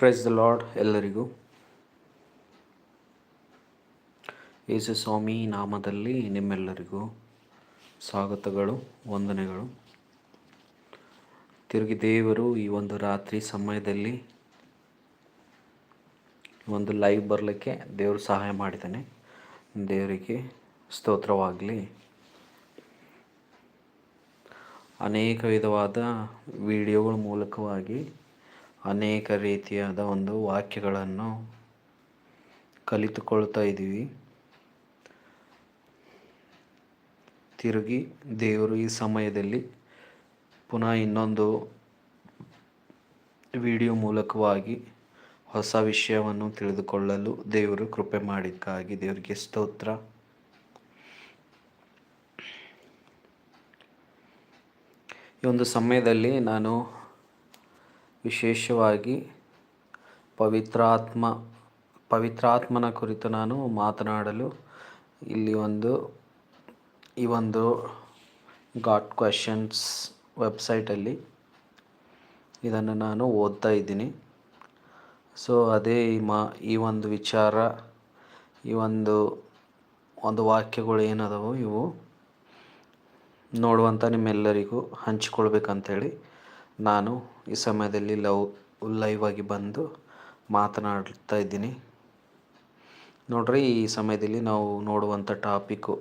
Praise the lord ಎಲ್ಲರಿಗೂ. ಯೇಸು ಸ್ವಾಮಿ ನಾಮದಲ್ಲಿ ನಿಮ್ಮೆಲ್ಲರಿಗೂ ಸ್ವಾಗತಗಳು, ವಂದನೆಗಳು. ತಿರುಗಿ ದೇವರು ಈ ಒಂದು ರಾತ್ರಿ ಸಮಯದಲ್ಲಿ ಒಂದು ಲೈವ್ ಬರಲಿಕ್ಕೆ ದೇವರು ಸಹಾಯ ಮಾಡಿದ್ದಾನೆ. ದೇವರಿಗೆ ಸ್ತೋತ್ರವಾಗಲಿ. ಅನೇಕ ವಿಧವಾದ ವಿಡಿಯೋಗಳ ಮೂಲಕವಾಗಿ ಅನೇಕ ರೀತಿಯಾದ ಒಂದು ವಾಕ್ಯಗಳನ್ನು ಕಲಿತುಕೊಳ್ತಾ ಇದ್ದೀವಿ. ತಿರುಗಿ ದೇವರು ಈ ಸಮಯದಲ್ಲಿ ಪುನಃ ಇನ್ನೊಂದು ವಿಡಿಯೋ ಮೂಲಕವಾಗಿ ಹೊಸ ವಿಷಯವನ್ನು ತಿಳಿದುಕೊಳ್ಳಲು ದೇವರು ಕೃಪೆ ಮಾಡಿದ್ದಕ್ಕಾಗಿ ದೇವರಿಗೆ ಸ್ತೋತ್ರ. ಈ ಒಂದು ಸಮಯದಲ್ಲಿ ನಾನು ವಿಶೇಷವಾಗಿ ಪವಿತ್ರಾತ್ಮ, ಪವಿತ್ರಾತ್ಮನ ಕುರಿತು ನಾನು ಮಾತನಾಡಲು ಇಲ್ಲಿ ಒಂದು, ಈ ಒಂದು ಗಾಟ್ ಕ್ವೆಶನ್ಸ್ ವೆಬ್ಸೈಟಲ್ಲಿ ಇದನ್ನು ನಾನು ಓದ್ತಾ ಇದ್ದೀನಿ. ಸೊ, ಅದೇ ಈ ಮಾ, ಈ ಒಂದು ವಿಚಾರ, ಈ ಒಂದು ಒಂದು ವಾಕ್ಯಗಳು ಏನದವೋ ಇವು ನೋಡುವಂಥ ನಿಮ್ಮೆಲ್ಲರಿಗೂ ಹಂಚಿಕೊಳ್ಬೇಕಂಥೇಳಿ ನಾನು ಈ ಸಮಯದಲ್ಲಿ ಲವ್ ಲೈವ್ ಆಗಿ ಬಂದು ಮಾತನಾಡ್ತಾ ಇದ್ದೀನಿ. ನೋಡ್ರಿ, ಈ ಸಮಯದಲ್ಲಿ ನಾವು ನೋಡುವಂಥ ಟಾಪಿಕ್ಕು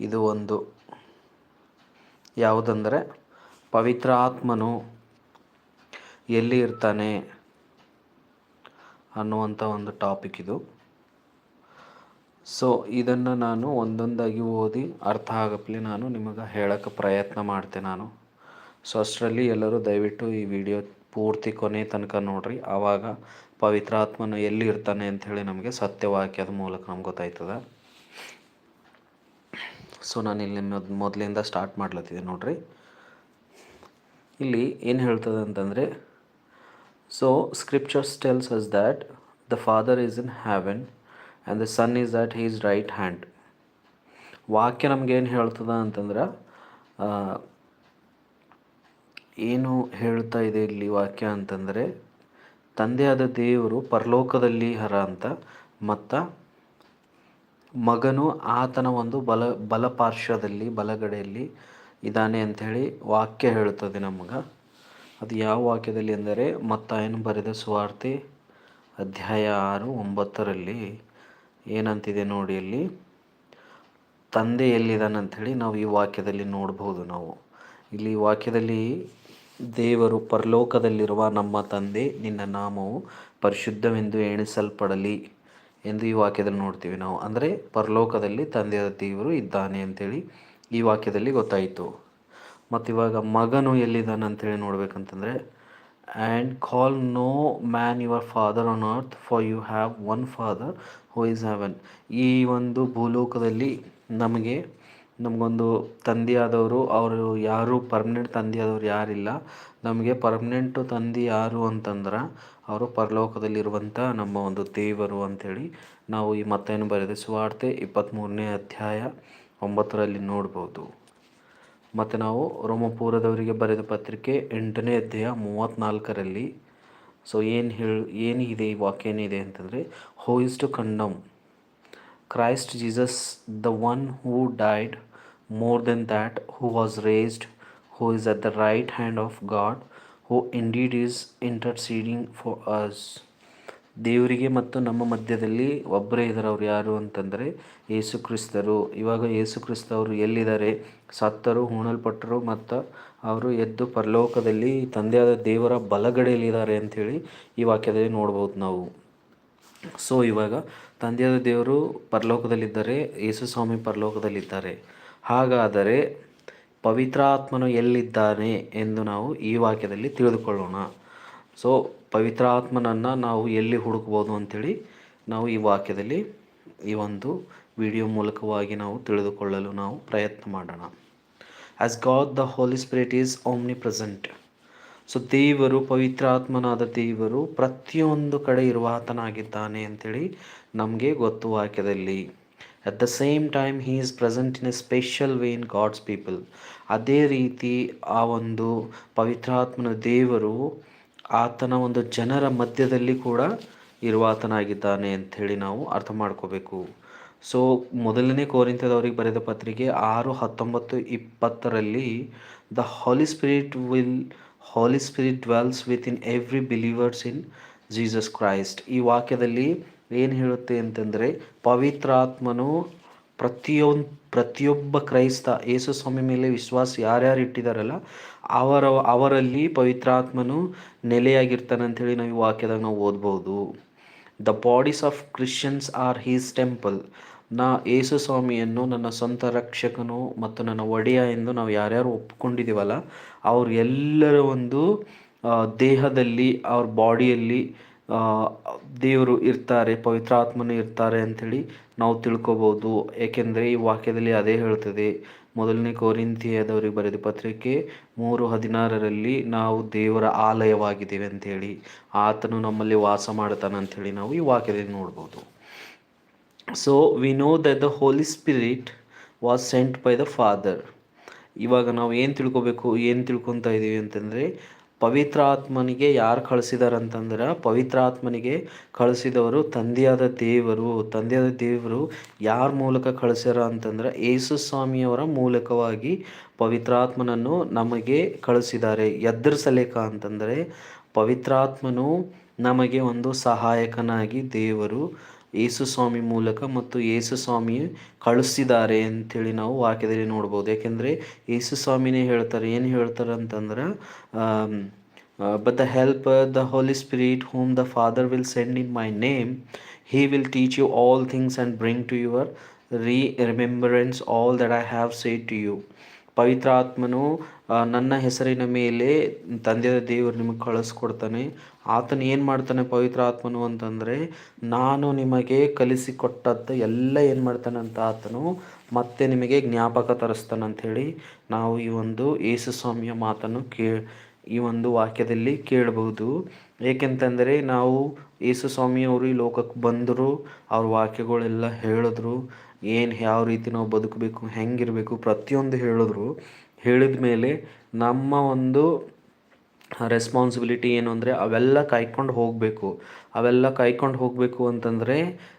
ಇದು ಒಂದು. ಯಾವುದಂದರೆ, ಪವಿತ್ರ ಆತ್ಮನು ಎಲ್ಲಿ ಇರ್ತಾನೆ ಅನ್ನುವಂಥ ಒಂದು ಟಾಪಿಕ್ ಇದು. ಸೊ ಇದನ್ನು ನಾನು ಒಂದೊಂದಾಗಿ ಓದಿ ಅರ್ಥ ಆಗಪ್ಲೆ ನಾನು ನಿಮಗೆ ಹೇಳೋಕ್ಕೆ ಪ್ರಯತ್ನ ಮಾಡ್ತೆ ನಾನು. ಸೊ ಅಷ್ಟರಲ್ಲಿ ಎಲ್ಲರೂ ದಯವಿಟ್ಟು ಈ ವಿಡಿಯೋ ಪೂರ್ತಿ ಕೊನೆ ತನಕ ನೋಡ್ರಿ. ಆವಾಗ ಪವಿತ್ರಾತ್ಮನು ಎಲ್ಲಿ ಇರ್ತಾನೆ ಅಂಥೇಳಿ ನಮಗೆ ಸತ್ಯವಾಕ್ಯದ ಮೂಲಕ ನಮ್ಗೆ ಗೊತ್ತಾಯ್ತದ. ಸೊ ನಾನು ಇಲ್ಲಿ ಮೊದ್, ಮೊದಲಿಂದ ಸ್ಟಾರ್ಟ್ ಮಾಡ್ಲತ್ತಿದ್ದೆ ನೋಡ್ರಿ. ಇಲ್ಲಿ ಏನು ಹೇಳ್ತದೆ ಅಂತಂದರೆ so scriptures tells us that the father is in heaven and the son is that his right hand ವಾಕ್ಯ ನಮಗೇನು ಹೇಳ್ತದ ಅಂತಂದ್ರೆ ಏನು ಹೇಳ್ತಾ ಇದೆ ಇಲ್ಲಿ ವಾಕ್ಯ ಅಂತಂದರೆ ತಂದೆಯಾದ ದೇವರು ಪರಲೋಕದಲ್ಲಿ ಹರ ಅಂತ ಮತ್ತು ಮಗನು ಆತನ ಒಂದು ಬಲ, ಬಲಪಾರ್ಶ್ವದಲ್ಲಿ, ಬಲಗಡೆಯಲ್ಲಿ ಇದ್ದಾನೆ ಅಂಥೇಳಿ ವಾಕ್ಯ ಹೇಳ್ತದೆ ನಮಗೆ. ಅದು ಯಾವ ವಾಕ್ಯದಲ್ಲಿ ಎಂದರೆ ಮತ್ತಾಯನು ಬರೆದ ಸುವಾರ್ತೆ ಅಧ್ಯಾಯ ಆರು ಒಂಬತ್ತರಲ್ಲಿ ಏನಂತಿದೆ ನೋಡಿ ಅಲ್ಲಿ ತಂದೆ ಎಲ್ಲಿದ್ದಾನೆ ಅಂಥೇಳಿ ನಾವು ಈ ವಾಕ್ಯದಲ್ಲಿ ನೋಡ್ಬೋದು ನಾವು. ಇಲ್ಲಿ ವಾಕ್ಯದಲ್ಲಿ ದೇವರು ಪರಲೋಕದಲ್ಲಿರುವ ನಮ್ಮ ತಂದೆ, ನಿನ್ನ ನಾಮವು ಪರಿಶುದ್ಧವೆಂದು ಎಣಿಸಲ್ಪಡಲಿ ಎಂದು ಈ ವಾಕ್ಯದಲ್ಲಿ ನೋಡ್ತೀವಿ ನಾವು. ಅಂದರೆ ಪರಲೋಕದಲ್ಲಿ ತಂದೆಯ ದೇವರು ಇದ್ದಾನೆ ಅಂಥೇಳಿ ಈ ವಾಕ್ಯದಲ್ಲಿ ಗೊತ್ತಾಯಿತು. ಮತ್ತು ಇವಾಗ ಮಗನು ಎಲ್ಲಿದ್ದಾನೆ ಅಂತೇಳಿ ನೋಡ್ಬೇಕಂತಂದರೆ and call no man your father on earth for you have one father who is heaven ಈ ಒಂದು ಭೂಲೋಕದಲ್ಲಿ ನಮಗೆ ನಮಗೊಂದು ತಂದೆಯಾದವರು, ಅವರು ಯಾರು ಪರ್ಮನೆಂಟ್ ತಂದೆಯಾದವ್ರು ಯಾರಿಲ್ಲ. ನಮಗೆ ಪರ್ಮನೆಂಟು ತಂದೆ ಯಾರು ಅಂತಂದ್ರೆ, ಅವರು ಪರಲೋಕದಲ್ಲಿರುವಂಥ ನಮ್ಮ ಒಂದು ದೇವರು ಅಂಥೇಳಿ ನಾವು ಈ ಮತ್ತೇನು ಬರೆದ ಸುವಾರ್ತೆ ಇಪ್ಪತ್ತ್ಮೂರನೇ ಅಧ್ಯಾಯ ಒಂಬತ್ತರಲ್ಲಿ ನೋಡ್ಬೋದು. ಮತ್ತು ನಾವು ರೋಮಪುರದವರಿಗೆ ಬರೆದ ಪತ್ರಿಕೆ ಎಂಟನೇ ಅಧ್ಯಾಯ ಮೂವತ್ತ್ನಾಲ್ಕರಲ್ಲಿ ಸೊ ಏನು ಹೇಳಿ, ಏನಿದೆ ಈ ವಾಕ್ಯ ಏನಿದೆ ಅಂತಂದರೆ who is to condemn Christ Jesus the one who died, more than that, who was raised, who is at the right hand of God, who indeed is interceding for us. ದೇವರಿಗೆ ಮತ್ತು ನಮ್ಮ ಮಧ್ಯದಲ್ಲಿ ಒಬ್ಬರೇ ಇದ್ದಾರೆ ಅವ್ರು ಯಾರು ಅಂತಂದರೆ ಯೇಸು ಕ್ರಿಸ್ತರು. ಇವಾಗ ಯೇಸು ಕ್ರಿಸ್ತವರು ಎಲ್ಲಿದ್ದಾರೆ? ಸತ್ತರು ಹೂಣಲ್ಪಟ್ಟರು ಮತ್ತು ಅವರು ಎದ್ದು ಪರಲೋಕದಲ್ಲಿ ತಂದೆಯಾದ ದೇವರ ಬಲಗಡೆಯಲ್ಲಿದ್ದಾರೆ ಅಂಥೇಳಿ ಈ ವಾಕ್ಯದಲ್ಲಿ ನೋಡ್ಬೋದು ನಾವು. ಸೊ ಇವಾಗ ತಂದೆಯಾದ ದೇವರು ಪರಲೋಕದಲ್ಲಿದ್ದಾರೆ ಯೇಸು ಸ್ವಾಮಿ ಪರಲೋಕದಲ್ಲಿದ್ದಾರೆ. ಹಾಗಾದರೆ ಪವಿತ್ರಾತ್ಮನು ಎಲ್ಲಿದ್ದಾನೆ ಎಂದು ನಾವು ಈ ವಾಕ್ಯದಲ್ಲಿ ತಿಳಿದುಕೊಳ್ಳೋಣ. ಸೊ ಪವಿತ್ರಾತ್ಮನನ್ನು ನಾವು ಎಲ್ಲಿ ಹುಡುಕ್ಬೋದು ಅಂಥೇಳಿ ನಾವು ಈ ವಾಕ್ಯದಲ್ಲಿ ಈ ಒಂದು ವಿಡಿಯೋ ಮೂಲಕವಾಗಿ ನಾವು ತಿಳಿದುಕೊಳ್ಳಲು ನಾವು ಪ್ರಯತ್ನ ಮಾಡೋಣ. As God the Holy Spirit is omnipresent so ದೇವರು, ಪವಿತ್ರಾತ್ಮನಾದ ದೇವರು ಪ್ರತಿಯೊಂದು ಕಡೆ ಇರುವ ಆತನಾಗಿದ್ದಾನೆ ಅಂಥೇಳಿ ನಮಗೆ ಗೊತ್ತು ವಾಕ್ಯದಲ್ಲಿ. At the same time he is present in a special way in God's people ಅದೇ ರೀತಿ ಆ ಒಂದು ಪವಿತ್ರಾತ್ಮನ ದೇವರು ಆತನ ಒಂದು ಜನರ ಮಧ್ಯದಲ್ಲಿ ಕೂಡ ಇರುವಾತನಾಗಿದ್ದಾನೆ ಅಂಥೇಳಿ ನಾವು ಅರ್ಥ ಮಾಡ್ಕೋಬೇಕು. ಸೊ ಮೊದಲನೇ ಕೋರಿಂತದವರಿಗೆ ಬರೆದ ಪತ್ರಿಕೆ ಆರು ಹತ್ತೊಂಬತ್ತು ಇಪ್ಪತ್ತರಲ್ಲಿ the Holy Spirit will Holy Spirit dwells with in every believers in Jesus Christ ಈ ವಾಕ್ಯದಲ್ಲಿ ಏನು ಹೇಳುತ್ತೆ ಅಂತಂದರೆ ಪವಿತ್ರಾತ್ಮನು ಪ್ರತಿಯೊಂದು ಪ್ರತಿಯೊಬ್ಬ ಕ್ರೈಸ್ತ ಯೇಸು ಸ್ವಾಮಿ ಮೇಲೆ ವಿಶ್ವಾಸ ಯಾರ್ಯಾರು ಇಟ್ಟಿದ್ದಾರಲ್ಲ ಅವರ, ಅವರಲ್ಲಿ ಪವಿತ್ರಾತ್ಮನು ನೆಲೆಯಾಗಿರ್ತಾನೆ ಅಂಥೇಳಿ ನಾವು ಈ ವಾಕ್ಯದಾಗ ನಾವು ಓದ್ಬೋದು. The bodies of Christians are his temple ನಾ ಯೇಸು ಸ್ವಾಮಿಯನ್ನು, ನನ್ನ ಸ್ವಂತ ರಕ್ಷಕನು ಮತ್ತು ನನ್ನ ಒಡೆಯ ಎಂದು ನಾವು ಯಾರ್ಯಾರು ಒಪ್ಕೊಂಡಿದ್ದೀವಲ್ಲ, ಅವ್ರ ಎಲ್ಲರ ಒಂದು ದೇಹದಲ್ಲಿ, ಅವ್ರ ಬಾಡಿಯಲ್ಲಿ ದೇವರು ಇರ್ತಾರೆ ಪವಿತ್ರಾತ್ಮನು ಇರ್ತಾರೆ ಅಂಥೇಳಿ ನಾವು ತಿಳ್ಕೊಬೋದು. ಏಕೆಂದರೆ ಈ ವಾಕ್ಯದಲ್ಲಿ ಅದೇ ಹೇಳ್ತದೆ. ಮೊದಲನೇ ಕೋರಿಂತಿಯದವರಿಗೆ ಬರೆದ ಪತ್ರಿಕೆ ಮೂರು ಹದಿನಾರರಲ್ಲಿ ನಾವು ದೇವರ ಆಲಯವಾಗಿದ್ದೇವೆ ಅಂಥೇಳಿ. ಆತನು ನಮ್ಮಲ್ಲಿ ವಾಸ ಮಾಡ್ತಾನೆ ಅಂಥೇಳಿ ನಾವು ಈ ವಾಕ್ಯದಲ್ಲಿ ನೋಡ್ಬೋದು. So we know the Holy Spirit was sent by the father ಇವಾಗ ನಾವು ಏನು ತಿಳ್ಕೊಬೇಕು, ಏನು ತಿಳ್ಕೊತಾ ಇದ್ದೀವಿ ಅಂತಂದರೆ, ಪವಿತ್ರ ಆತ್ಮನಿಗೆ ಯಾರು ಕಳಿಸಿದಾರೆ ಅಂತಂದ್ರೆ ಪವಿತ್ರ ಆತ್ಮನಿಗೆ ಕಳಿಸಿದವರು ತಂದೆಯಾದ ದೇವರು. ತಂದೆಯಾದ ದೇವರು ಯಾರ ಮೂಲಕ ಕಳಿಸ್ಯಾರ ಅಂತಂದ್ರೆ, ಯೇಸು ಸ್ವಾಮಿಯವರ ಮೂಲಕವಾಗಿ ಪವಿತ್ರಾತ್ಮನನ್ನು ನಮಗೆ ಕಳಿಸಿದ್ದಾರೆ ಎದ್ರ ಅಂತಂದರೆ ಪವಿತ್ರಾತ್ಮನು ನಮಗೆ ಒಂದು ಸಹಾಯಕನಾಗಿ ದೇವರು ಯೇಸು ಸ್ವಾಮಿ ಮೂಲಕ ಮತ್ತು ಯೇಸು ಸ್ವಾಮಿ ಕಳಿಸಿದ್ದಾರೆ ಅಂಥೇಳಿ ನಾವು ವಾಕ್ಯದಲ್ಲಿ ನೋಡ್ಬೋದು. ಯಾಕೆಂದರೆ ಯೇಸು ಸ್ವಾಮಿನೇ ಹೇಳ್ತಾರೆ. ಏನು ಹೇಳ್ತಾರೆ ಅಂತಂದ್ರೆ but the help the Holy Spirit home the father will send in my name he will teach you all things and bring to your re remembrance all that I have say to you ಪವಿತ್ರ ಆತ್ಮನು ನನ್ನ ಹೆಸರಿನ ಮೇಲೆ ತಂದೆಯ ದೇವರು ನಿಮಗೆ ಕಳಿಸ್ಕೊಡ್ತಾನೆ ಆತನು ಏನು ಮಾಡ್ತಾನೆ ಪವಿತ್ರ ಆತ್ಮನು ಅಂತಂದರೆ, ನಾನು ನಿಮಗೆ ಕಲಿಸಿಕೊಟ್ಟದ್ದು ಎಲ್ಲ ಏನು ಮಾಡ್ತಾನೆ ಅಂತ ಆತನು ಮತ್ತೆ ನಿಮಗೆ ಜ್ಞಾಪಕ ತರಿಸ್ತಾನೆ ಅಂಥೇಳಿ ನಾವು ಈ ಒಂದು ಯೇಸು ಸ್ವಾಮಿಯ ಮಾತನ್ನು ಕೇ, ಈ ಒಂದು ವಾಕ್ಯದಲ್ಲಿ ಕೇಳಬಹುದು ಏಕೆಂತಂದರೆ ನಾವು ಯೇಸು ಸ್ವಾಮಿಯವರು ಈ ಲೋಕಕ್ಕೆ ಬಂದರು, ಅವ್ರ ವಾಕ್ಯಗಳೆಲ್ಲ ಹೇಳಿದ್ರು. ಏನು ಯಾವ ರೀತಿ ನಾವು ಬದುಕಬೇಕು, ಹೆಂಗಿರಬೇಕು, ಪ್ರತಿಯೊಂದು ಹೇಳಿದ್ರು, ಹೇಳಿದ ಮೇಲೆ ನಮ್ಮ ಒಂದು ರೆಸ್ಪಾನ್ಸಿಬಿಲಿಟಿ ಏನು ಅಂದರೆ ಅವೆಲ್ಲ ಕಾಯ್ಕೊಂಡು ಹೋಗಬೇಕು. ಅವೆಲ್ಲ ಕಾಯ್ಕೊಂಡು ಹೋಗಬೇಕು ಅಂತಂದರೆ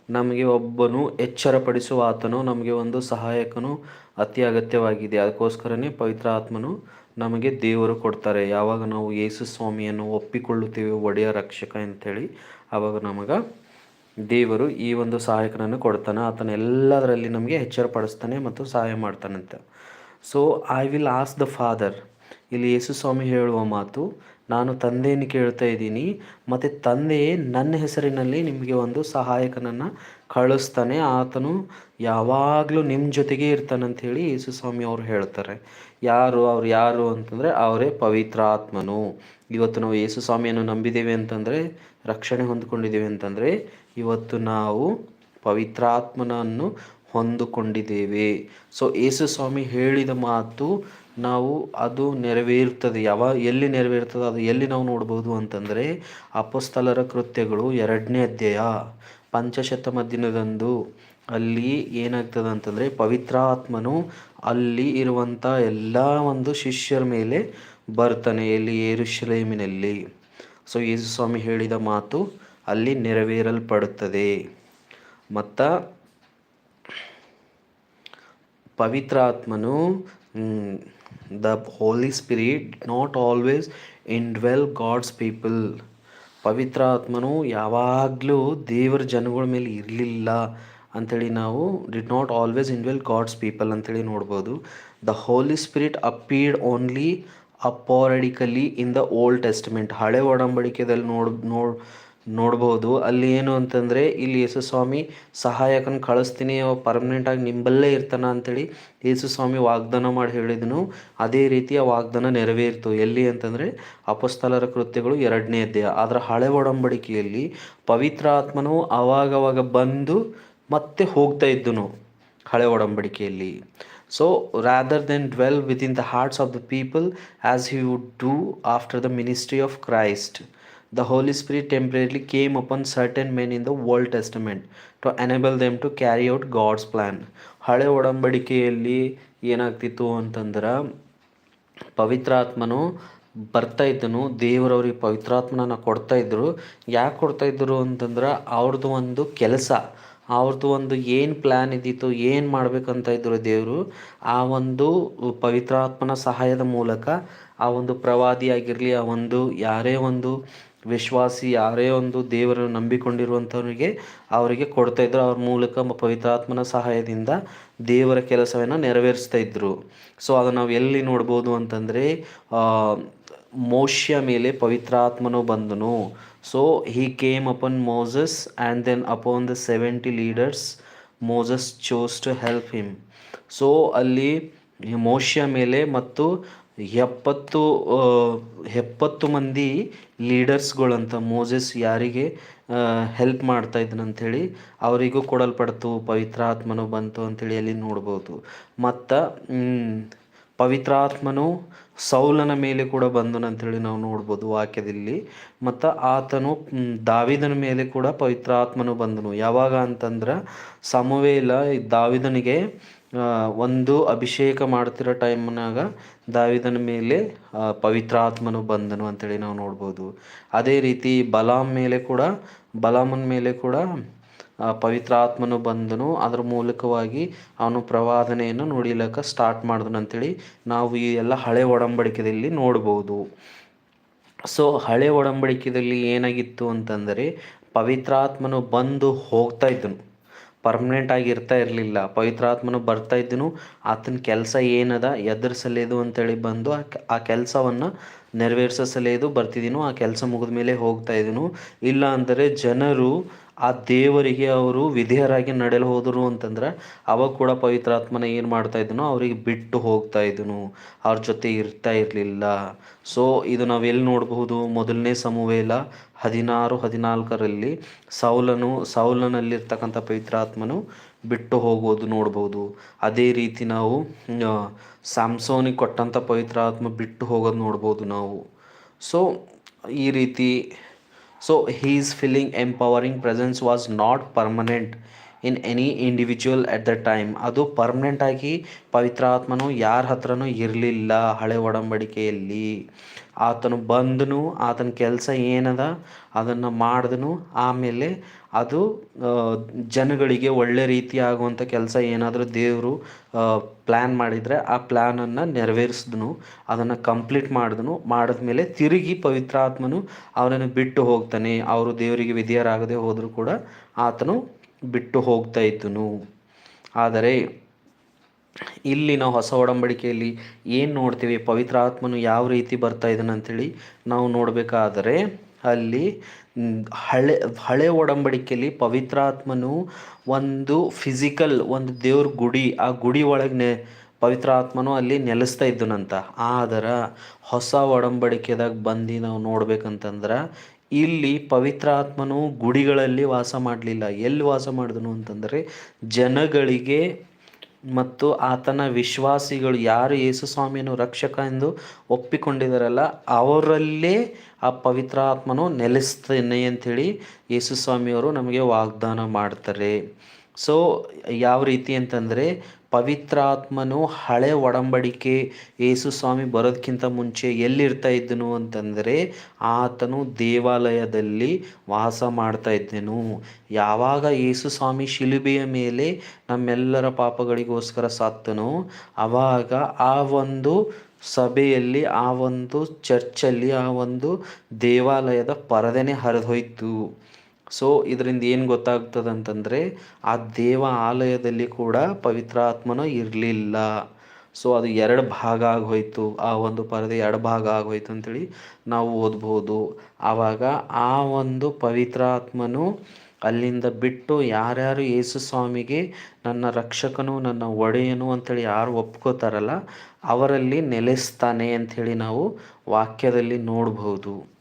ನಮಗೆ ಒಬ್ಬನು ಎಚ್ಚರಪಡಿಸುವ ಆತನು, ನಮಗೆ ಒಂದು ಸಹಾಯಕನು ಅತಿ ಅಗತ್ಯವಾಗಿದೆ. ಅದಕ್ಕೋಸ್ಕರನೇ ಪವಿತ್ರ ಆತ್ಮನು ನಮಗೆ ದೇವರು ಕೊಡ್ತಾರೆ. ಯಾವಾಗ ನಾವು ಯೇಸು ಸ್ವಾಮಿಯನ್ನು ಒಪ್ಪಿಕೊಳ್ಳುತ್ತೇವೆ ಒಡೆಯ ರಕ್ಷಕ ಅಂಥೇಳಿ ಆವಾಗ ನಮಗೆ ದೇವರು ಈ ಒಂದು ಸಹಾಯಕನನ್ನು ಕೊಡ್ತಾನೆ. ಆತನ ಎಲ್ಲದರಲ್ಲಿ ನಮಗೆ ಎಚ್ಚರಪಡಿಸ್ತಾನೆ ಮತ್ತು ಸಹಾಯ ಮಾಡ್ತಾನಂತ. So I will ask the father ಇಲ್ಲಿ ಯೇಸು ಸ್ವಾಮಿ ಹೇಳುವ ಮಾತು, ನಾನು ತಂದೆಯನ್ನು ಕೇಳ್ತಾ ಇದ್ದೀನಿ, ಮತ್ತು ತಂದೆಯೇ ನನ್ನ ಹೆಸರಿನಲ್ಲಿ ನಿಮಗೆ ಒಂದು ಸಹಾಯಕನನ್ನು ಕಳಿಸ್ತಾನೆ. ಆತನು ಯಾವಾಗಲೂ ನಿಮ್ಮ ಜೊತೆಗೇ ಇರ್ತಾನಂತ ಹೇಳಿ ಯೇಸು ಸ್ವಾಮಿ ಅವರು ಹೇಳ್ತಾರೆ. ಯಾರು, ಅವ್ರು ಯಾರು ಅಂತಂದರೆ ಅವರೇ ಪವಿತ್ರ ಆತ್ಮನು. ಇವತ್ತು ನಾವು ಯೇಸು ಸ್ವಾಮಿಯನ್ನು ನಂಬಿದ್ದೇವೆ ಅಂತಂದರೆ, ರಕ್ಷಣೆ ಹೊಂದ್ಕೊಂಡಿದ್ದೇವೆ ಅಂತಂದರೆ ಇವತ್ತು ನಾವು ಪವಿತ್ರಾತ್ಮನನ್ನು ಹೊಂದಿಕೊಂಡಿದ್ದೇವೆ. ಸೊ ಯೇಸು ಸ್ವಾಮಿ ಹೇಳಿದ ಮಾತು ನಾವು ಅದು ನೆರವೇರುತ್ತದೆ. ಯಾವ, ಎಲ್ಲಿ ನೆರವೇರ್ತದೆ ಅದು ಎಲ್ಲಿ ನಾವು ನೋಡ್ಬೋದು ಅಂತಂದರೆ ಅಪಸ್ಥಲರ ಕೃತ್ಯಗಳು ಎರಡನೇ ಅಧ್ಯಾಯ ಪಂಚಶತಮ ದಿನದಂದು. ಅಲ್ಲಿ ಏನಾಗ್ತದೆ ಅಂತಂದರೆ ಪವಿತ್ರಾತ್ಮನು ಅಲ್ಲಿ ಇರುವಂಥ ಎಲ್ಲ ಒಂದು ಶಿಷ್ಯರ ಮೇಲೆ ಬರ್ತಾನೆ ಎಲ್ಲಿ ಏರುಶಲೇಮಿನಲ್ಲಿ ಸೊ ಯೇಸು ಸ್ವಾಮಿ ಹೇಳಿದ ಮಾತು ಅಲ್ಲಿ ನೆರವೇರಲ್ಪಡುತ್ತದೆ. ಮತ್ತು ಪವಿತ್ರಾತ್ಮನು the Holy Spirit not always dwell God's people. ಪವಿತ್ರಾತ್ಮನು ಯಾವಾಗಲೂ ದೇವರ ಜನಗಳ ಮೇಲೆ ಇರಲಿಲ್ಲ ಅಂಥೇಳಿ ನಾವು did not always indwell God's people ಅಂಥೇಳಿ ನೋಡ್ಬೋದು. The Holy Spirit appeared only sporadically in the Old Testament. ಹಳೆ ಒಡಂಬಡಿಕೆದಲ್ಲಿ ನೋಡ್ ನೋಡ್ ನೋಡ್ಬೋದು. ಅಲ್ಲಿ ಏನು ಅಂತಂದರೆ, ಇಲ್ಲಿ ಯೇಸು ಸ್ವಾಮಿ ಸಹಾಯಕನ ಕಳಿಸ್ತೀನಿ, ಅವ ಪರ್ಮನೆಂಟಾಗಿ ನಿಂಬಲ್ಲೇ ಇರ್ತಾನ ಅಂಥೇಳಿ ಯೇಸು ಸ್ವಾಮಿ ವಾಗ್ದಾನ ಮಾಡಿ ಹೇಳಿದನು. ಅದೇ ರೀತಿಯ ವಾಗ್ದಾನ ನೆರವೇರಿತು. ಎಲ್ಲಿ ಅಂತಂದರೆ ಅಪಸ್ಥಲರ ಕೃತ್ಯಗಳು ಎರಡನೇ ಅಧ್ಯಾಯ. ಆದರೆ ಹಳೆ ಒಡಂಬಡಿಕೆಯಲ್ಲಿ ಪವಿತ್ರ ಆತ್ಮನು ಅವಾಗವಾಗ ಬಂದು ಮತ್ತೆ ಹೋಗ್ತಾ ಇದ್ದನು ಹಳೆ ಒಡಂಬಡಿಕೆಯಲ್ಲಿ. So rather than dwell within the hearts of the people as you would do after the ministry of Christ the Holy Spirit temporarily came upon certain men in the Old Testament to enable them to carry out God's plan. ಹಳೆ ಒಡಂಬಡಿಕೆಯಲ್ಲಿ ಏನಾಗ್ತಿತ್ತು ಅಂತಂದ್ರೆ, ಪವಿತ್ರಾತ್ಮನು ಬರ್ತಾ ಇದ್ದನು ದೇವರವ್ರಿಗೆ ಪವಿತ್ರಾತ್ಮನ ಕೊಡ್ತಾ ಇದ್ದರು ಯಾಕೆ ಕೊಡ್ತಾ ಇದ್ದರು ಅಂತಂದ್ರೆ ಅವ್ರದ್ದು ಒಂದು ಕೆಲಸ ಅವ್ರದ್ದು ಒಂದು ಏನು ಪ್ಲ್ಯಾನ್ ಇದ್ದಿತ್ತು, ಏನು ಮಾಡ್ಬೇಕಂತ ಇದ್ದರು ದೇವರು, ಆ ಒಂದು ಪವಿತ್ರಾತ್ಮನ ಸಹಾಯದ ಮೂಲಕ ಆ ಒಂದು ಪ್ರವಾದಿ ಆಗಿರಲಿ ಆ ಒಂದು ಯಾರೇ ಒಂದು ವಿಶ್ವಾಸಿ ಯಾರೇ ಒಂದು ದೇವರನ್ನು ನಂಬಿಕೊಂಡಿರುವಂಥವರಿಗೆ ಅವರಿಗೆ ಕೊಡ್ತಾ ಇದ್ರು. ಅವ್ರ ಮೂಲಕ ಪವಿತ್ರಾತ್ಮನ ಸಹಾಯದಿಂದ ದೇವರ ಕೆಲಸವನ್ನು ನೆರವೇರಿಸ್ತಾ ಇದ್ದರು ಸೊ ಅದನ್ನು ನಾವು ಎಲ್ಲಿ ನೋಡ್ಬೋದು ಅಂತಂದರೆ ಮೋಶ್ಯ ಮೇಲೆ ಪವಿತ್ರಾತ್ಮನು ಬಂದನು. So he came upon Moses and then upon the seventy leaders Moses chose to help him so ಅಲ್ಲಿ ಮೋಶ್ಯ ಮೇಲೆ ಮತ್ತು ಎಪ್ಪತ್ತು ಎಪ್ಪತ್ತು ಮಂದಿ ಲೀಡರ್ಸ್ಗಳಂತ ಮೋಸೆಸ್ ಯಾರಿಗೆ ಹೆಲ್ಪ್ ಮಾಡ್ತಾ ಇದ್ದನಂಥೇಳಿ ಅವರಿಗೂ ಕೊಡಲ್ಪಡ್ತು ಪವಿತ್ರಾತ್ಮನು ಬಂತು ಅಂಥೇಳಿ ಅಲ್ಲಿ ನೋಡ್ಬೋದು. ಮತ್ತು ಪವಿತ್ರಾತ್ಮನು ಸೌಲನ ಮೇಲೆ ಕೂಡ ಬಂದನಂಥೇಳಿ ನಾವು ನೋಡ್ಬೋದು ವಾಕ್ಯದಲ್ಲಿ. ಮತ್ತು ಆತನು ದಾವಿದನ ಮೇಲೆ ಕೂಡ ಪವಿತ್ರಾತ್ಮನು ಬಂದನು. ಯಾವಾಗ ಅಂತಂದ್ರೆ ಸಮವೇಲ ದಾವಿದನಿಗೆ ಒಂದು ಅಭಿಷೇಕ ಮಾಡ್ತಿರೋ ಟೈಮ್ನಾಗ ದಾವಿದನ ಮೇಲೆ ಪವಿತ್ರಾತ್ಮನು ಬಂದನು ಅಂತೇಳಿ ನಾವು ನೋಡ್ಬೋದು. ಅದೇ ರೀತಿ ಬಲಾಮ್ ಮೇಲೆ ಕೂಡ, ಬಲಾಮನ ಮೇಲೆ ಕೂಡ ಪವಿತ್ರಾತ್ಮನು ಬಂದನು. ಅದರ ಮೂಲಕವಾಗಿ ಅವನು ಪ್ರವಾದನೆಯನ್ನು ನುಡಿಲಕ್ಕ ಸ್ಟಾರ್ಟ್ ಮಾಡಿದನು ಅಂತೇಳಿ ನಾವು ಈ ಎಲ್ಲ ಹಳೆ ಒಡಂಬಡಿಕೆಯಲ್ಲಿ ನೋಡ್ಬೋದು. ಸೊ ಹಳೆ ಒಡಂಬಡಿಕೆಯಲ್ಲಿ ಏನಾಗಿತ್ತು ಅಂತಂದರೆ ಪವಿತ್ರಾತ್ಮನು ಬಂದು ಹೋಗ್ತಾ ಇದ್ದನು. ಪರ್ಮನೆಂಟ್ ಆಗಿ ಇರ್ತಾ ಇರಲಿಲ್ಲ. ಪವಿತ್ರಾತ್ಮನು ಬರ್ತಾ ಇದ್ದನು. ಆತನ ಕೆಲಸ ಏನದ? ಎದುರಿಸಲೇದು ಅಂತೇಳಿ ಬಂದು ಆ ಕೆಲಸವನ್ನು ನೆರವೇರಿಸಲೇದು ಬರ್ತಿದ್ದೀನು ಆ ಕೆಲಸ ಮುಗಿದ ಮೇಲೆ ಹೋಗ್ತಾ ಇದ್ದನು. ಇಲ್ಲ ಅಂದರೆ ಜನರು ಆ ದೇವರಿಗೆ ಅವರು ವಿಧೇಯರಾಗಿ ನಡೆಯಲು ಹೋದರು ಅಂತಂದ್ರೆ ಅವಾಗ ಕೂಡ ಪವಿತ್ರಾತ್ಮನ ಏನು ಮಾಡ್ತಾ ಇದ್ದನೋ ಅವರಿಗೆ ಬಿಟ್ಟು ಹೋಗ್ತಾ ಇದ್ದನು. ಅವ್ರ ಜೊತೆ ಇರ್ತಾ ಇರಲಿಲ್ಲ. ಸೊ ಇದು ನಾವೆಲ್ಲಿ ನೋಡಬಹುದು? ಮೊದಲನೇ ಸಮುವೇಲ ಹದಿನಾರು, ಹದಿನಾಲ್ಕರಲ್ಲಿ ಸೌಲನು, ಸೌಲನಲ್ಲಿರ್ತಕ್ಕಂಥ ಪವಿತ್ರಾತ್ಮನು ಬಿಟ್ಟು ಹೋಗೋದು ನೋಡ್ಬೋದು ಅದೇ ರೀತಿ ನಾವು ಸ್ಯಾಮ್ಸೋನಿಗೆ ಕೊಟ್ಟಂಥ ಪವಿತ್ರಾತ್ಮ ಬಿಟ್ಟು ಹೋಗೋದು ನೋಡ್ಬೋದು ನಾವು. ಸೊ ಈ ರೀತಿ so his feeling empowering presence was not permanent. In any individual at the time. ಅದು ಪರ್ಮನೆಂಟಾಗಿ ಪವಿತ್ರಾತ್ಮನು ಯಾರ ಹತ್ರನೂ ಇರಲಿಲ್ಲ ಹಳೆ ಒಡಂಬಡಿಕೆಯಲ್ಲಿ. ಆತನು ಬಂದನು, ಆತನ ಕೆಲಸ ಏನದ, ಅದನ್ನು ಮಾಡಿದನು, ಆಮೇಲೆ ಅದು ಜನಗಳಿಗೆ ಒಳ್ಳೆ ರೀತಿ ಆಗುವಂಥ ಕೆಲಸ ಏನಾದರೂ ದೇವರು ಪ್ಲ್ಯಾನ್ ಮಾಡಿದರೆ ಆ ಪ್ಲ್ಯಾನನ್ನು ನೆರವೇರಿಸಿದನು, ಅದನ್ನು ಕಂಪ್ಲೀಟ್ ಮಾಡಿದನು, ಮಾಡಿದ್ಮೇಲೆ ತಿರುಗಿ ಪವಿತ್ರಾತ್ಮನು ಅವನನ್ನು ಬಿಟ್ಟು ಹೋಗ್ತಾನೆ. ಅವರು ದೇವರಿಗೆ ವಿಧಿಯರಾಗದೆ ಹೋದರೂ ಕೂಡ ಆತನು ಬಿಟ್ಟು ಹೋಗ್ತಾ ಇದ್ದನು ಆದರೆ ಇಲ್ಲಿ ನಾವು ಹೊಸ ಒಡಂಬಡಿಕೆಯಲ್ಲಿ ಏನು ನೋಡ್ತೀವಿ? ಪವಿತ್ರ ಆತ್ಮನು ಯಾವ ರೀತಿ ಬರ್ತಾ ಇದ್ದಾನೆ ಅಂಥೇಳಿ ನಾವು ನೋಡಬೇಕಾದರೆ ಅಲ್ಲಿ ಹಳೆ ಹಳೆ ಒಡಂಬಡಿಕೆಯಲ್ಲಿ ಪವಿತ್ರಾತ್ಮನು ಒಂದು ಫಿಸಿಕಲ್ ಒಂದು ದೇವ್ರ ಗುಡಿ, ಆ ಗುಡಿ ಒಳಗೆ ನೆ ಪವಿತ್ರಾತ್ಮನು ಅಲ್ಲಿ ನೆಲೆಸ್ತಾ ಇದ್ದನಂತ ಆದ್ರೆ ಹೊಸ ಒಡಂಬಡಿಕೆದಾಗ ಬಂದು ನಾವು ನೋಡ್ಬೇಕಂತಂದ್ರೆ ಇಲ್ಲಿ ಪವಿತ್ರಾತ್ಮನು ಗುಡಿಗಳಲ್ಲಿ ವಾಸ ಮಾಡಲಿಲ್ಲ. ಎಲ್ಲಿ ವಾಸ ಮಾಡಿದನು ಅಂತಂದರೆ ಜನಗಳಿಗೆ ಮತ್ತು ಆತನ ವಿಶ್ವಾಸಿಗಳು ಯಾರು ಯೇಸು ಸ್ವಾಮಿಯನ್ನು ರಕ್ಷಕ ಎಂದು ಒಪ್ಪಿಕೊಂಡಿದ್ದಾರಲ್ಲ, ಅವರಲ್ಲೇ ಆ ಪವಿತ್ರಾತ್ಮನು ನೆಲೆಸ್ತೇನೆ ಅಂಥೇಳಿ ಯೇಸು ಸ್ವಾಮಿಯವರು ನಮಗೆ ವಾಗ್ದಾನ ಮಾಡ್ತಾರೆ. ಸೊ ಯಾವ ರೀತಿ ಅಂತಂದರೆ ಪವಿತ್ರಾತ್ಮನು ಹಳೆ ಒಡಂಬಡಿಕೆ ಯೇಸು ಸ್ವಾಮಿ ಬರೋದಕ್ಕಿಂತ ಮುಂಚೆ ಎಲ್ಲಿರ್ತಾ ಇದ್ದನು ಅಂತಂದರೆ ಆತನು ದೇವಾಲಯದಲ್ಲಿ ವಾಸ ಮಾಡ್ತಾ ಇದ್ದನು. ಯಾವಾಗ ಯೇಸು ಸ್ವಾಮಿ ಶಿಲುಬೆಯ ಮೇಲೆ ನಮ್ಮೆಲ್ಲರ ಪಾಪಗಳಿಗೋಸ್ಕರ ಸಾತ್ತನೋ ಆವಾಗ ಆ ಒಂದು ಸಭೆಯಲ್ಲಿ, ಆ ಒಂದು ಚರ್ಚಲ್ಲಿ, ಆ ಒಂದು ದೇವಾಲಯದ ಪರದೆನೇ ಹರಿದೋಯ್ತು. ಸೊ ಇದರಿಂದ ಏನು ಗೊತ್ತಾಗ್ತದೆ ಅಂತಂದರೆ ಆ ದೇವ ಆಲಯದಲ್ಲಿ ಕೂಡ ಪವಿತ್ರಾತ್ಮನ ಇರಲಿಲ್ಲ. ಸೊ ಅದು ಎರಡು ಭಾಗ ಆಗೋಯ್ತು. ಆ ಒಂದು ಪರದೆ ಎರಡು ಭಾಗ ಆಗೋಯ್ತು ಅಂಥೇಳಿ ನಾವು ಓದ್ಬೋದು. ಆವಾಗ ಆ ಒಂದು ಪವಿತ್ರಾತ್ಮನು ಅಲ್ಲಿಂದ ಬಿಟ್ಟು ಯಾರ್ಯಾರು ಯೇಸು ಸ್ವಾಮಿಗೆ ನನ್ನ ರಕ್ಷಕನು, ನನ್ನ ಒಡೆಯನು ಅಂಥೇಳಿ ಯಾರು ಒಪ್ಕೋತಾರಲ್ಲ, ಅವರಲ್ಲಿ ನೆಲೆಸ್ತಾನೆ ಅಂಥೇಳಿ ನಾವು ವಾಕ್ಯದಲ್ಲಿ ನೋಡ್ಬೋದು.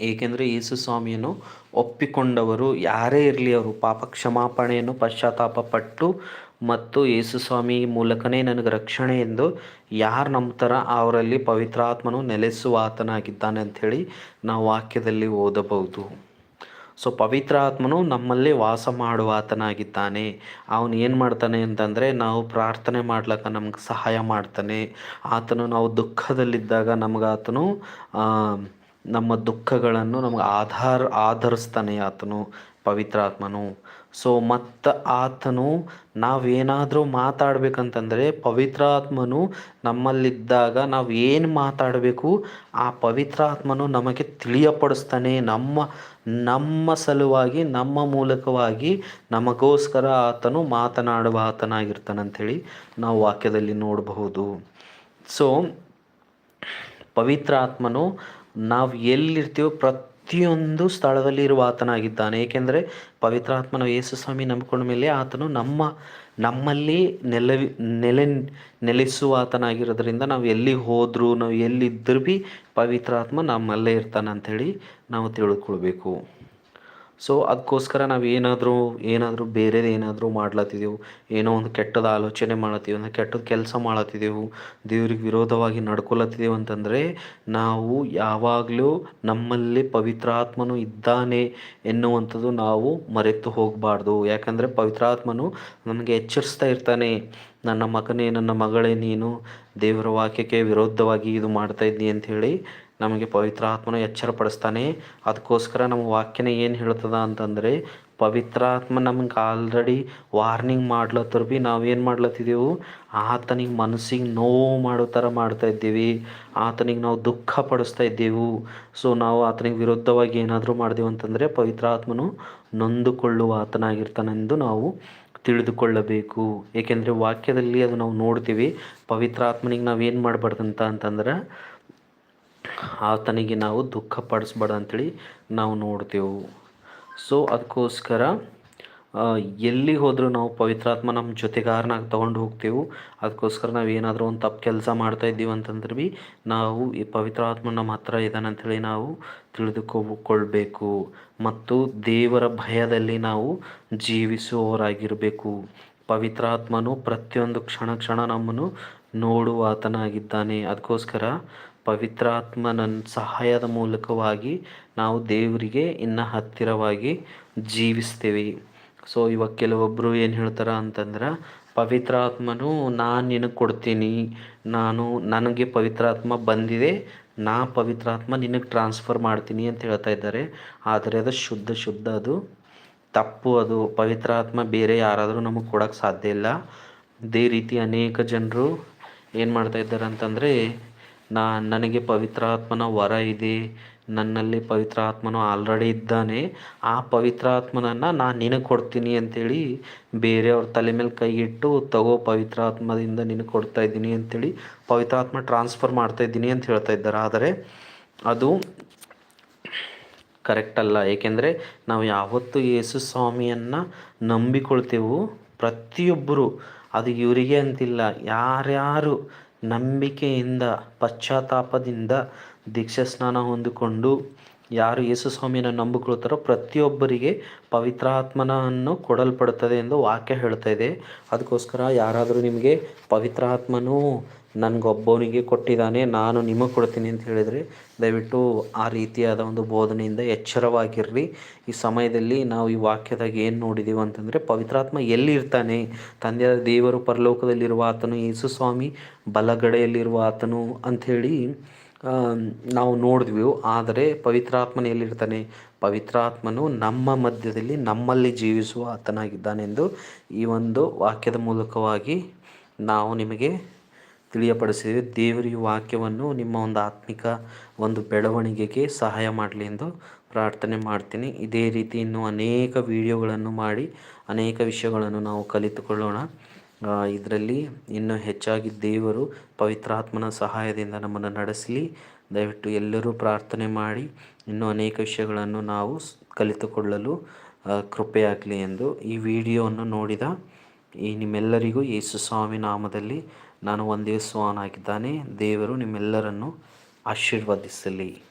ಏಕೆಂದರೆ ಯೇಸು ಸ್ವಾಮಿಯನ್ನು ಒಪ್ಪಿಕೊಂಡವರು ಯಾರೇ ಇರಲಿ ಅವರು ಪಾಪ ಕ್ಷಮಾಪಣೆಯನ್ನು ಪಶ್ಚಾತ್ತಾಪ ಪಟ್ಟು ಮತ್ತು ಯೇಸು ಸ್ವಾಮಿ ಮೂಲಕನೇ ನನಗೆ ರಕ್ಷಣೆ ಎಂದು ಯಾರು ನಂಬ್ತಾರ ಅವರಲ್ಲಿ ಪವಿತ್ರಾತ್ಮನು ನೆಲೆಸುವ ಆತನಾಗಿದ್ದಾನೆ ಅಂಥೇಳಿ ನಾವು ವಾಕ್ಯದಲ್ಲಿ ಓದಬಹುದು. ಸೊ ಪವಿತ್ರ ಆತ್ಮನು ನಮ್ಮಲ್ಲಿ ವಾಸ ಮಾಡುವ ಆತನಾಗಿದ್ದಾನೆ. ಅವನು ಏನು ಮಾಡ್ತಾನೆ ಅಂತಂದರೆ ನಾವು ಪ್ರಾರ್ಥನೆ ಮಾಡ್ಲಿಕ್ಕೆ ನಮ್ಗೆ ಸಹಾಯ ಮಾಡ್ತಾನೆ. ಆತನು ನಾವು ದುಃಖದಲ್ಲಿದ್ದಾಗ ನಮಗಾತನು ಆತನು ನಮ್ಮ ದುಃಖಗಳನ್ನು ನಮ್ಗೆ ಆಧಾರ, ಆಧರಿಸ್ತಾನೆ ಆತನು ಪವಿತ್ರಾತ್ಮನು ಸೊ ಮತ್ತು ಆತನು ನಾವೇನಾದರೂ ಮಾತಾಡ್ಬೇಕಂತಂದರೆ ಪವಿತ್ರಾತ್ಮನು ನಮ್ಮಲ್ಲಿದ್ದಾಗ ನಾವು ಏನು ಮಾತಾಡಬೇಕು, ಆ ಪವಿತ್ರಾತ್ಮನು ನಮಗೆ ತಿಳಿಯಪಡಿಸ್ತಾನೆ. ನಮ್ಮ ನಮ್ಮ ಸಲುವಾಗಿ, ನಮ್ಮ ಮೂಲಕವಾಗಿ ನಮಗೋಸ್ಕರ ಆತನು ಮಾತನಾಡುವ ಆತನಾಗಿರ್ತಾನಂಥೇಳಿ ನಾವು ವಾಕ್ಯದಲ್ಲಿ ನೋಡಬಹುದು. ಸೊ ಪವಿತ್ರ ಆತ್ಮನು ನಾವು ಎಲ್ಲಿರ್ತೀವೋ ಪ್ರತಿಯೊಂದು ಸ್ಥಳದಲ್ಲಿ ಇರುವ ಆತನಾಗಿದ್ದಾನೆ. ಏಕೆಂದರೆ ಪವಿತ್ರಾತ್ಮನ ಯೇಸು ಸ್ವಾಮಿ ನಂಬಿಕೊಂಡ ಮೇಲೆ ಆತನು ನಮ್ಮ, ನಮ್ಮಲ್ಲಿ ನೆಲವಿ, ನೆಲೆ, ನೆಲೆಸುವ ಆತನಾಗಿರೋದ್ರಿಂದ ನಾವು ಎಲ್ಲಿ ಹೋದರೂ, ನಾವು ಎಲ್ಲಿದ್ದರೂ ಭೀ ಪವಿತ್ರಾತ್ಮ ನಮ್ಮಲ್ಲೇ ಇರ್ತಾನೆ ಅಂಥೇಳಿ ನಾವು ತಿಳ್ಕೊಳ್ಬೇಕು. ಸೊ ಅದಕ್ಕೋಸ್ಕರ ನಾವು ಏನಾದರೂ ಏನಾದರೂ ಬೇರೆದು ಏನಾದರೂ ಮಾಡ್ಲತ್ತಿದ್ದೆವು ಏನೋ ಒಂದು ಕೆಟ್ಟದ ಆಲೋಚನೆ ಮಾಡತ್ತೀವಿ ಒಂದು ಕೆಟ್ಟದ ಕೆಲಸ ಮಾಡತ್ತಿದ್ದೆವು ದೇವ್ರಿಗೆ ವಿರೋಧವಾಗಿ ನಡ್ಕೊಳತ್ತಿದ್ದೆವು ಅಂತಂದರೆ, ನಾವು ಯಾವಾಗಲೂ ನಮ್ಮಲ್ಲಿ ಪವಿತ್ರಾತ್ಮನು ಇದ್ದಾನೆ ಎನ್ನುವಂಥದ್ದು ನಾವು ಮರೆತು ಹೋಗಬಾರ್ದು. ಯಾಕಂದರೆ ಪವಿತ್ರಾತ್ಮನು ನಮಗೆ ಎಚ್ಚರಿಸ್ತಾ ಇರ್ತಾನೆ. ನನ್ನ ಮಗನೇ, ನನ್ನ ಮಗಳೇ ನೀನು ದೇವರ ವಾಕ್ಯಕ್ಕೆ ವಿರೋಧವಾಗಿ ಇದು ಮಾಡ್ತಾ ಅಂತ ಅಂಥೇಳಿ ನಮಗೆ ಪವಿತ್ರಾತ್ಮನ ಎಚ್ಚರಪಡಿಸ್ತಾನೆ. ಅದಕ್ಕೋಸ್ಕರ ನಮ್ಮ ವಾಕ್ಯನ ಏನು ಹೇಳ್ತದ ಅಂತಂದರೆ ಪವಿತ್ರಾತ್ಮ ನಮ್ಗೆ ಆಲ್ರೆಡಿ ವಾರ್ನಿಂಗ್ ಮಾಡ್ಲತ್ತರ ಭೀ ನಾವೇನು ಮಾಡ್ಲತ್ತಿದ್ದೆವು ಆತನಿಗೆ ಮನಸ್ಸಿಗೆ ನೋವು ಮಾಡೋ ಥರ ಮಾಡ್ತಾ ಇದ್ದೀವಿ. ಆತನಿಗೆ ನಾವು ದುಃಖ ಪಡಿಸ್ತಾ ಇದ್ದೆವು. ಸೊ ನಾವು ಆತನಿಗೆ ವಿರುದ್ಧವಾಗಿ ಏನಾದರೂ ಮಾಡಿದೆವು ಅಂತಂದರೆ ಪವಿತ್ರಾತ್ಮನು ನೊಂದುಕೊಳ್ಳುವ ಆತನಾಗಿರ್ತಾನೆಂದು ನಾವು ತಿಳಿದುಕೊಳ್ಳಬೇಕು. ಏಕೆಂದರೆ ವಾಕ್ಯದಲ್ಲಿ ಅದು ನಾವು ನೋಡ್ತೀವಿ. ಪವಿತ್ರಾತ್ಮನಿಗೆ ನಾವು ಏನು ಮಾಡಬಾರ್ದಂತ ಅಂತಂದ್ರೆ ಆತನಿಗೆ ನಾವು ದುಃಖ ಪಡಿಸ್ಬಾರ್ದು ಅಂಥೇಳಿ ನಾವು ನೋಡ್ತೇವೆ. ಸೊ ಅದಕ್ಕೋಸ್ಕರ ಎಲ್ಲಿ ಹೋದರೂ ನಾವು ಪವಿತ್ರಾತ್ಮ ನಮ್ಮ ಜೊತೆಗಾರನಾಗಿ ತೊಗೊಂಡು ಹೋಗ್ತೇವೆ. ಅದಕ್ಕೋಸ್ಕರ ನಾವು ಏನಾದರೂ ಒಂದು ತಪ್ಪು ಕೆಲಸ ಮಾಡ್ತಾ ಇದ್ದೀವಿ ಅಂತಂದ್ರೆ ಭೀ ನಾವು ಈ ಪವಿತ್ರಾತ್ಮ ನಮ್ಮ ಹತ್ರ ಇದ್ದಾನೆ ಅಂಥೇಳಿ ನಾವು ತಿಳಿದುಕೊಳ್ಬೇಕು. ಮತ್ತು ದೇವರ ಭಯದಲ್ಲಿ ನಾವು ಜೀವಿಸುವವರಾಗಿರಬೇಕು. ಪವಿತ್ರಾತ್ಮನು ಪ್ರತಿಯೊಂದು ಕ್ಷಣ ಕ್ಷಣ ನಮ್ಮನ್ನು ನೋಡುವ ಆತನಾಗಿದ್ದಾನೆ. ಅದಕ್ಕೋಸ್ಕರ ಪವಿತ್ರಾತ್ಮನ ಸಹಾಯದ ಮೂಲಕವಾಗಿ ನಾವು ದೇವರಿಗೆ ಇನ್ನು ಹತ್ತಿರವಾಗಿ ಜೀವಿಸ್ತೀವಿ. ಸೊ ಇವಾಗ ಕೆಲವೊಬ್ಬರು ಏನು ಹೇಳ್ತಾರೆ ಅಂತಂದ್ರೆ, ಪವಿತ್ರಾತ್ಮನು ನಾನು ನಿನಗೆ ಕೊಡ್ತೀನಿ, ನಾನು ನನಗೆ ಪವಿತ್ರಾತ್ಮ ಬಂದಿದೆ, ನಾ ಪವಿತ್ರಾತ್ಮ ನಿನಗೆ ಟ್ರಾನ್ಸ್ಫರ್ ಮಾಡ್ತೀನಿ ಅಂತ ಹೇಳ್ತಾ ಇದ್ದಾರೆ. ಆದರೆ ಅದು ಶುದ್ಧ ಶುದ್ಧ ಅದು, ತಪ್ಪು ಅದು. ಪವಿತ್ರಾತ್ಮ ಬೇರೆ ಯಾರಾದರೂ ನಮಗೆ ಕೊಡೋಕ್ಕೆ ಸಾಧ್ಯ ಇಲ್ಲ. ಇದೇ ರೀತಿ ಅನೇಕ ಜನರು ಏನು ಮಾಡ್ತಾ ಇದ್ದಾರೆ ಅಂತಂದರೆ ನಾ, ನನಗೆ ಪವಿತ್ರಾತ್ಮನ ವರ ಇದೆ. ನನ್ನಲ್ಲಿ ಪವಿತ್ರಾತ್ಮನು ಆಲ್ರೆಡಿ ಇದ್ದಾನೆ. ಆ ಪವಿತ್ರಾತ್ಮನನ್ನು ನಾನು ನಿನಗೆ ಕೊಡ್ತೀನಿ ಅಂಥೇಳಿ ಬೇರೆಯವ್ರ ತಲೆ ಮೇಲೆ ಕೈ ಇಟ್ಟು, ತಗೋ ಪವಿತ್ರಾತ್ಮದಿಂದ ನಿನಗೆ ಕೊಡ್ತಾ ಇದ್ದೀನಿ ಅಂಥೇಳಿ ಪವಿತ್ರಾತ್ಮ ಟ್ರಾನ್ಸ್ಫರ್ ಮಾಡ್ತಾ ಇದ್ದೀನಿ ಅಂತ ಹೇಳ್ತಾ ಇದ್ದಾರೆ. ಆದರೆ ಅದು ಕರೆಕ್ಟ್ ಅಲ್ಲ. ಏಕೆಂದರೆ ನಾವು ಯಾವತ್ತೂ ಯೇಸು ಸ್ವಾಮಿಯನ್ನು ನಂಬಿಕೊಳ್ತೇವೋ ಪ್ರತಿಯೊಬ್ಬರು. ಅದು ಇವರಿಗೆ ಅಂತಿಲ್ಲ. ಯಾರ್ಯಾರು ನಂಬಿಕೆಯಿಂದ, ಪಶ್ಚಾತ್ತಾಪದಿಂದ ದೀಕ್ಷಾ ಸ್ನಾನ ಹೊಂದಿಕೊಂಡು ಯಾರು ಯೇಸು ಸ್ವಾಮಿಯನ್ನು ನಂಬಿಕೊಳ್ತಾರೋ ಪ್ರತಿಯೊಬ್ಬರಿಗೆ ಪವಿತ್ರಾತ್ಮನನ್ನು ಕೊಡಲ್ಪಡುತ್ತದೆ ಎಂದು ವಾಕ್ಯ ಹೇಳ್ತಾ ಇದೆ. ಅದಕ್ಕೋಸ್ಕರ ಯಾರಾದರೂ ನಿಮಗೆ ಪವಿತ್ರಾತ್ಮನು ನನಗೊಬ್ಬನಿಗೆ ಕೊಟ್ಟಿದ್ದಾನೆ, ನಾನು ನಿಮಗೆ ಕೊಡ್ತೀನಿ ಅಂತ ಹೇಳಿದರೆ, ದಯವಿಟ್ಟು ಆ ರೀತಿಯಾದ ಒಂದು ಬೋಧನೆಯಿಂದ ಎಚ್ಚರವಾಗಿರ್ರಿ. ಈ ಸಮಯದಲ್ಲಿ ನಾವು ಈ ವಾಕ್ಯದಾಗ ಏನು ನೋಡಿದ್ದೀವಿ ಅಂತಂದರೆ, ಪವಿತ್ರಾತ್ಮ ಎಲ್ಲಿರ್ತಾನೆ? ತಂದೆಯಾದ ದೇವರು ಪರಲೋಕದಲ್ಲಿರುವ ಆತನು ಯೇಸು ಸ್ವಾಮಿ ಬಲಗಡೆಯಲ್ಲಿರುವ ಆತನು ಅಂಥೇಳಿ ನಾವು ನೋಡಿದ್ವಿ. ಆದರೆ ಪವಿತ್ರಾತ್ಮನ ಎಲ್ಲಿರ್ತಾನೆ? ಪವಿತ್ರಾತ್ಮನು ನಮ್ಮ ಮಧ್ಯದಲ್ಲಿ ನಮ್ಮಲ್ಲಿ ಜೀವಿಸುವ ಆತನಾಗಿದ್ದಾನೆಂದು ಈ ಒಂದು ವಾಕ್ಯದ ಮೂಲಕವಾಗಿ ನಾವು ನಿಮಗೆ ತಿಳಿಯಪಡಿಸಿದೆ. ದೇವರ ಈ ವಾಕ್ಯವನ್ನು ನಿಮ್ಮ ಒಂದು ಆತ್ಮಿಕ ಒಂದು ಬೆಳವಣಿಗೆಗೆ ಸಹಾಯ ಮಾಡಲಿ ಎಂದು ಪ್ರಾರ್ಥನೆ ಮಾಡ್ತೀನಿ. ಇದೇ ರೀತಿ ಇನ್ನೂ ಅನೇಕ ವಿಡಿಯೋಗಳನ್ನು ಮಾಡಿ, ಅನೇಕ ವಿಷಯಗಳನ್ನು ನಾವು ಕಲಿತುಕೊಳ್ಳೋಣ. ಇದರಲ್ಲಿ ಇನ್ನೂ ಹೆಚ್ಚಾಗಿ ದೇವರು ಪವಿತ್ರಾತ್ಮನ ಸಹಾಯದಿಂದ ನಮ್ಮನ್ನು ನಡೆಸಲಿ. ದಯವಿಟ್ಟು ಎಲ್ಲರೂ ಪ್ರಾರ್ಥನೆ ಮಾಡಿ, ಇನ್ನೂ ಅನೇಕ ವಿಷಯಗಳನ್ನು ನಾವು ಕಲಿತುಕೊಳ್ಳಲು ಕೃಪೆಯಾಗಲಿ ಎಂದು ಈ ವಿಡಿಯೋವನ್ನು ನೋಡಿದ ಈ ನಿಮ್ಮೆಲ್ಲರಿಗೂ ಯೇಸು ಸ್ವಾಮಿ ನಾಮದಲ್ಲಿ ನಾನು ಒಂದೇ ಸ್ವಾನಾಗಿದ್ದಾನೆ ದೇವರು ನಿಮ್ಮೆಲ್ಲರನ್ನು ಆಶೀರ್ವದಿಸಲಿ.